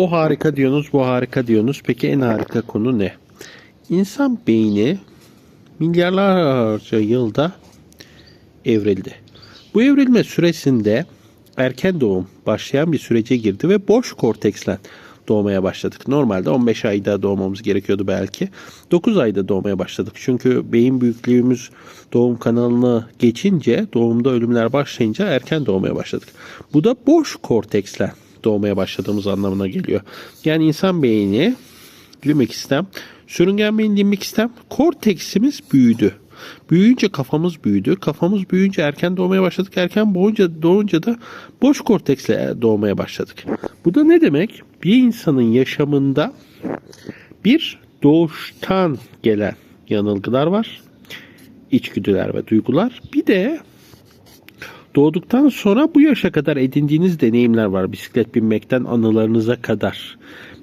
O harika diyorsunuz, bu harika diyorsunuz. Peki en harika konu ne? İnsan beyni milyarlarca yılda evrildi. Bu evrilme süresinde erken doğum başlayan bir sürece girdi ve boş korteksle doğmaya başladık. Normalde 15 ayda doğmamız gerekiyordu belki. 9 ayda doğmaya başladık. Çünkü beyin büyüklüğümüz doğum kanalını geçince, doğumda ölümler başlayınca erken doğmaya başladık. Bu da boş korteksle doğmaya başladığımız anlamına geliyor. Yani insan beyni, limbik sistem, sürüngen beyin limbik sistem, korteksimiz büyüdü. Büyüyünce kafamız büyüdü. Kafamız büyüyünce erken doğmaya başladık. Erken doğunca, doğunca da boş korteksle doğmaya başladık. Bu da ne demek? Bir insanın yaşamında bir doğuştan gelen yanılgılar var. içgüdüler ve duygular. Bir de doğduktan sonra bu yaşa kadar edindiğiniz deneyimler var. Bisiklet binmekten anılarınıza kadar.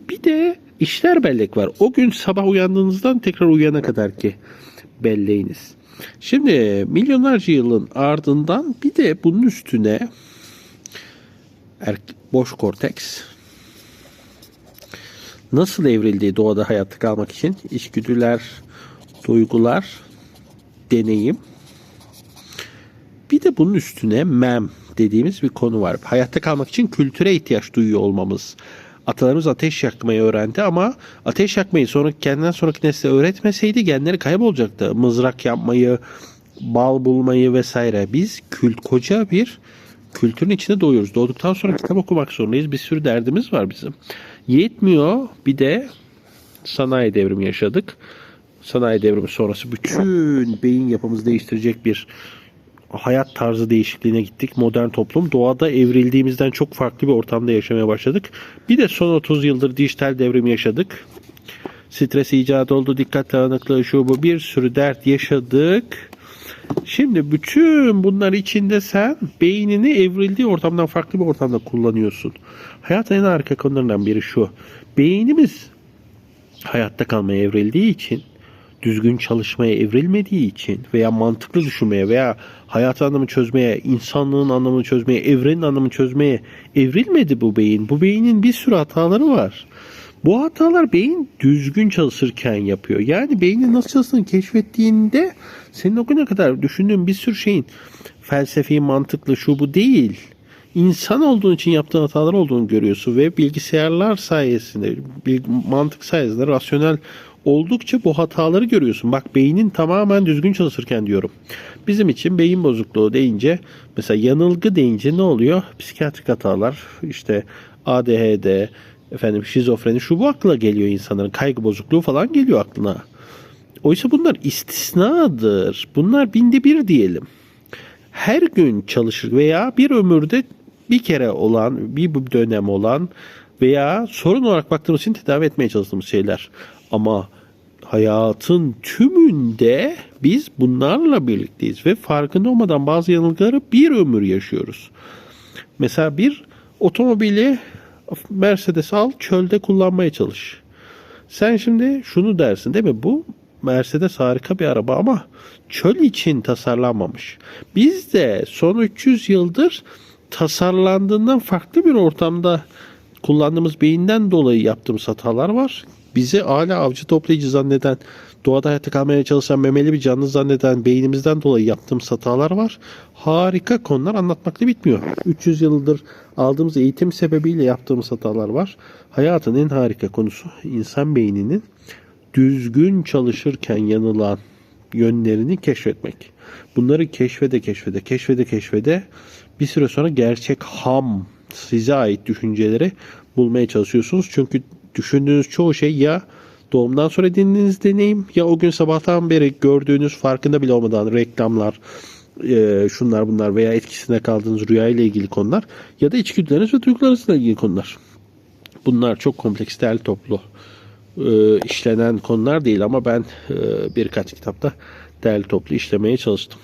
Bir de işler bellek var. O gün sabah uyandığınızdan tekrar uyana kadar ki belleğiniz. Şimdi milyonlarca yılın ardından bir de bunun üstüne er, boş korteks nasıl evrildiği doğada hayatta kalmak için içgüdüler, duygular, deneyim. Bir de bunun üstüne mem dediğimiz bir konu var. Hayatta kalmak için kültüre ihtiyaç duyuyor olmamız. Atalarımız ateş yakmayı öğrendi ama ateş yakmayı sonra kendinden sonraki nesle öğretmeseydi genleri kaybolacaktı. Mızrak yapmayı, bal bulmayı vesaire. Biz kült koca bir kültürün içinde doğuyoruz. Doğduktan sonra kitap okumak zorundayız. Bir sürü derdimiz var bizim. Yetmiyor. Bir de sanayi devrimi yaşadık. Sanayi devrimi sonrası bütün beyin yapımızı değiştirecek bir hayat tarzı değişikliğine gittik. Modern toplum doğada evrildiğimizden çok farklı bir ortamda yaşamaya başladık. Bir de son 30 yıldır dijital devrim yaşadık. Stres icat oldu, dikkat dağınıklığı şu bu bir sürü dert yaşadık. Şimdi bütün bunlar içinde sen beynini evrildiği ortamdan farklı bir ortamda kullanıyorsun. Hayatın en harika konularından biri şu. Beynimiz hayatta kalmaya evrildiği için düzgün çalışmaya evrilmediği için veya mantıklı düşünmeye veya hayat anlamı çözmeye, insanlığın anlamını çözmeye, evrenin anlamını çözmeye evrilmedi bu beyin. Bu beynin bir sürü hataları var. Bu hatalar beyin düzgün çalışırken yapıyor. Yani beynin nasıl çalıştığını keşfettiğinde senin o güne kadar düşündüğün bir sürü şeyin felsefi, mantıklı şu bu değil. İnsan olduğun için yaptığın hatalar olduğunu görüyorsun ve bilgisayarlar sayesinde, mantık sayesinde rasyonel oldukça bu hataları görüyorsun. Bak beynin tamamen düzgün çalışırken diyorum. Bizim için beyin bozukluğu deyince mesela yanılgı deyince ne oluyor? Psikiyatrik hatalar işte ADHD, efendim şizofreni şu bu akla geliyor insanların. Kaygı bozukluğu falan geliyor aklına. Oysa bunlar istisnadır. Bunlar binde bir diyelim. Her gün çalışır veya bir ömürde bir kere olan, bir dönem olan veya sorun olarak baktığımız için tedavi etmeye çalıştığımız şeyler. Ama hayatın tümünde biz bunlarla birlikteyiz ve farkında olmadan bazı yanılgıları bir ömür yaşıyoruz. Mesela bir otomobili Mercedes al çölde kullanmaya çalış. Sen şimdi şunu dersin değil mi? Bu Mercedes harika bir araba ama çöl için tasarlanmamış. Biz de son 300 yıldır tasarlandığından farklı bir ortamda kullandığımız beyinden dolayı yaptığımız hatalar var. Bizi hala avcı toplayıcı zanneden, doğada hayatta kalmaya çalışan memeli bir canlı zanneden beynimizden dolayı yaptığımız hatalar var. Harika konular anlatmakla bitmiyor. 300 yıldır aldığımız eğitim sebebiyle yaptığımız hatalar var. Hayatın en harika konusu insan beyninin düzgün çalışırken yanılan yönlerini keşfetmek. Bunları keşfede keşfede keşfede keşfede bir süre sonra gerçek ham size ait düşünceleri bulmaya çalışıyorsunuz. Çünkü düşündüğünüz çoğu şey ya doğumdan sonra edindiğiniz deneyim ya o gün sabahtan beri gördüğünüz farkında bile olmadan reklamlar, e, şunlar bunlar veya etkisine kaldığınız rüya ile ilgili konular ya da içgüdüleriniz ve duygularınızla ilgili konular. Bunlar çok kompleks, değerli toplu e, işlenen konular değil ama ben e, birkaç kitapta değerli toplu işlemeye çalıştım.